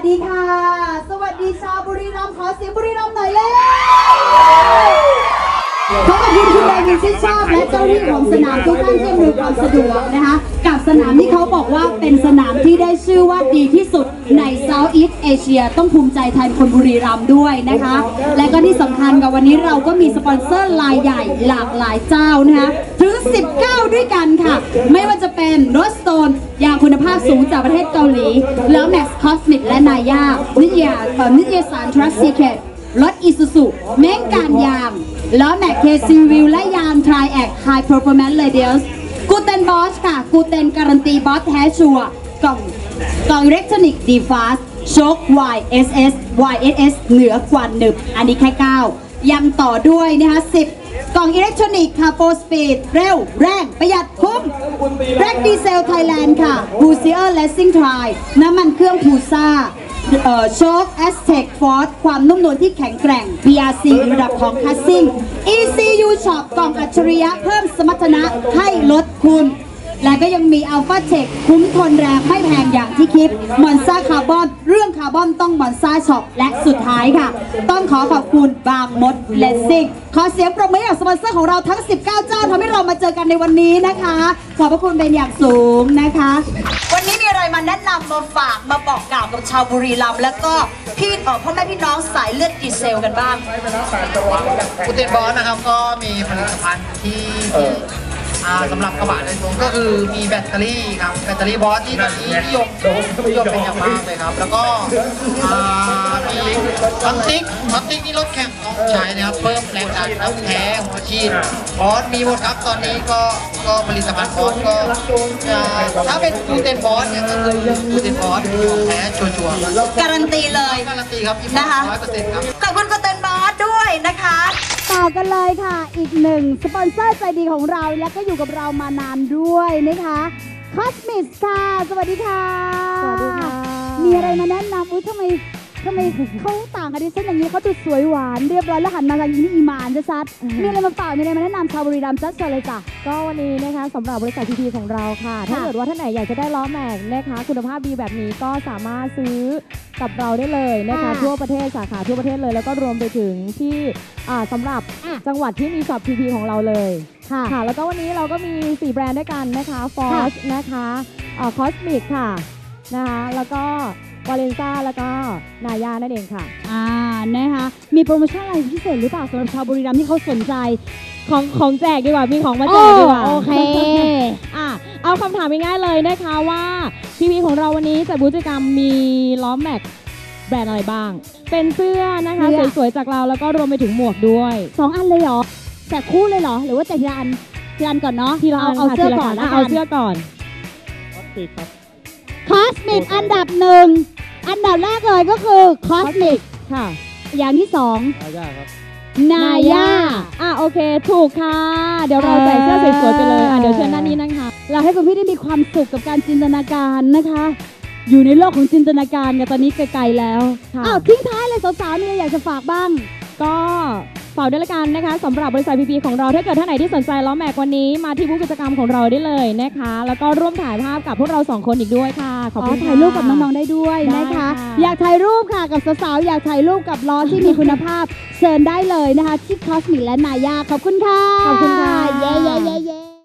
สดีค่ะ สวัสดีชาวบุรีรัมย์ขอเสียงบุรีรัมย์หน่อยเลยขอบคุณคุณแดวินชิดชอบและเจ้าหน้าของสนามทุกท่านที่อำนวความสะดวกนะคะ กับสนามที่เขาบอกว่าเป็นสนามที่ได้ชื่อว่าดีที่สุดในเซาท์อีสเอเชียต้องภูมิใจแทนคนบุรีรัมย์ด้วยนะคะ และก็ที่สำคัญกับวันนี้เราก็มีสปอนเซอร์รายใหญ่หลากหลายเจ้านะคะถึง 19 ด้วยกันค่ะ ไม่ว่าจะเป็นรถสโตน คุณภาพสูงจากประเทศเกาหลีแล้วแม็กซ์คอสมิกและนายานิตยาเอ่อนิตยสาร Trust Secret รถอีซูซูเม้งการยางล้อแม็กเคซีวิวและยางทริแอคไฮ performance radius กูเตนบอสค่ะ กูเตนการันตีบอสแท้ชัวร์กล่องกล่องอิเล็กทรอนิกส์ดีฟาสโชค YSS YSS เหนือกว่าหนึบ อันนี้แค่ 9 ยังต่อด้วยนะคะ10 กล่องอิเล็กทรอนิกส์ค่ะโฟสปีดเร็ว แรง ประหยัดคุ้มแร็กดีเซลไทยแลนด์ค่ะบูเซียร์เลสซิ่งทรายน้ำมันเครื่องพูซ่าโชคแอสเทคฟอร์ดความนุ่มนวลที่แข็งแกร่ง BRC ระดับของคัสซิ่ง ECU Shop กล่องอัจฉริยะเพิ่มสมรรถนะให้ลดคุณ และก็ยังมี Alpha Tech คุ้มทนแรงไม่แพงอย่างที่คิดมอนซ่าคาร์บอน เรื่องคาร์บอนต้องมอนซ่าช็อปและสุดท้ายค่ะ ต้องขอขอบคุณบางมดเลสซิ่งขอเสียงปรบมือให้กับสปอนเซอร์ของเราทั้ง 19 เจ้าทำให้เรามาเจอกันในวันนี้นะคะ ขอบพระคุณเป็นอย่างสูงนะคะ วันนี้มีอะไรมาแนะนำมาฝากมาบอกกล่าวกับชาวบุรีรัมย์แล้วก็พี่เอ่อพ่อแม่พี่น้องสายเลือดดีเซลกันบ้างกูเตนบอสนะครับก็มีผลิตภัณฑ์ที่ที่ อ่าสำหรับกระบะโดยตรงก็คือมีแบตเตอรี่ครับแบตเตอรี่บอสที่ตอนนี้นิยมนิยมเป็นอย่างมากเลยครับ แล้วก็อ่ามีพลาสติกพลาสติกที่รถแข่งต้องใช้นะครับเพิ่มแรงดันน้ำแท้หัวฉีดบอสมีหมดครับตอนนี้ก็ก็ผลิตภัณฑ์บอสก็อ่าถ้าเป็นกูเตนบอสเนี่ยก็คือกูเตนบอสของแท้ชัวร์ๆครับการันตีเลยการันตีครับนะคะร้อยเปอร์เซ็นต์ครับขอบคุณโกเตนบอส ด้วยนะคะ ต่อกันเลยค่ะ อีกหนึ่งสปอนเซอร์ใจดีของเราและก็อยู่กับเรามานานด้วยนะคะคอสมิสค่ะ สวัสดีค่ะ สวัสดีค่ะ มีอะไรมาแนะนำอุ้ยทำไม ทำไมเขาต่างกันดิฉันอย่างนี้เขาดูสวยหวานเรียบร้อยแล้วหันมาทางนี้นี่อีหมานจะชัดมีอะไรมาฝากมีอะไรมาแนะนำชาวบุรีรัมย์ชัดเจนเลยจ้ะ ก็วันนี้นะคะสำหรับบริษัททีทีของเราค่ะ ถ้าเกิดว่าท่านไหนอยากจะได้ล้อแม็กนะคะ คุณภาพดีแบบนี้ก็สามารถซื้อกับเราได้เลยนะคะ ค่ะทั่วประเทศสาขาทั่วประเทศเลยแล้วก็รวมไปถึงที่อ่าสำหรับอะ จังหวัดที่มีช็อปทีทีของเราเลย ค่ะ ค่ะ แล้วก็วันนี้เราก็มี 4 แบรนด์ด้วยกันนะคะ Forge นะคะคอสมิกค่ะนะคะ แล้วก็ วาเลนซ่าแล้วก็นายานั่นเองค่ะ อ่านะคะมีโปรโมชั่นอะไรพิเศษหรือเปล่าสำหรับชาวบุรีรัมย์ที่เขาสนใจของของแจกดีกว่ามีของมาแจกดีกว่าโอเคอะเอาคำถามง่ายๆเลยนะคะว่าพีพีของเราวันนี้จัดบูธกิจกรรมมีล้อแม็กแบรนด์อะไรบ้าง เป็นเสื้อนะคะเสื้อ สวยๆจากเราแล้วก็รวมไปถึงหมวกด้วยสองอันเลยเหรอแจกคู่เลยเหรอ หรือว่าแจกทีละอันทีละอันก่อนเนาะทีละอันเอาค่ะเสื้อทีละก่อนนละเอาเสื้อก่อนคอสมิกอันดับหนึ่ง อันดับแรกเลยก็คือคอสมิกค่ะ อย่างที่สองนายาอะโอเค ถูกค่ะ เดี๋ยวเราใส่เสื้อสวยๆไปเลยอะเดี๋ยวเชิญด้านนี้นะคะ เราให้คุณพี่ได้มีความสุขกับการจินตนาการนะคะ อยู่ในโลกของจินตนาการกันตอนนี้ไกลๆแล้วค่ะอ้าวทิ้งท้ายเลยสาวๆมีอะไรอยากจะฝากบ้าง ก็ ฝากด้วยละกันนะคะสำหรับบริษัทพีพีของเราถ้าเกิดท่านไหนที่สนใจล้อแม็กวันนี้มาที่บูธกิจกรรมของเราได้เลยนะคะ แล้วก็ร่วมถ่ายภาพกับพวกเราสองคนอีกด้วยค่ะขอบคุณอ๋อถ่ายรูปกับน้องๆได้ด้วยได้นะคะค่ะอยากถ่ายรูปค่ะกับสาวๆอยากถ่ายรูปกับล้อที่มีคุณภาพเชิญได้เลยนะคะที่คอสมิกและนายาขอบคุณค่ะขอบคุณค่ะเย้เย้เย้เย้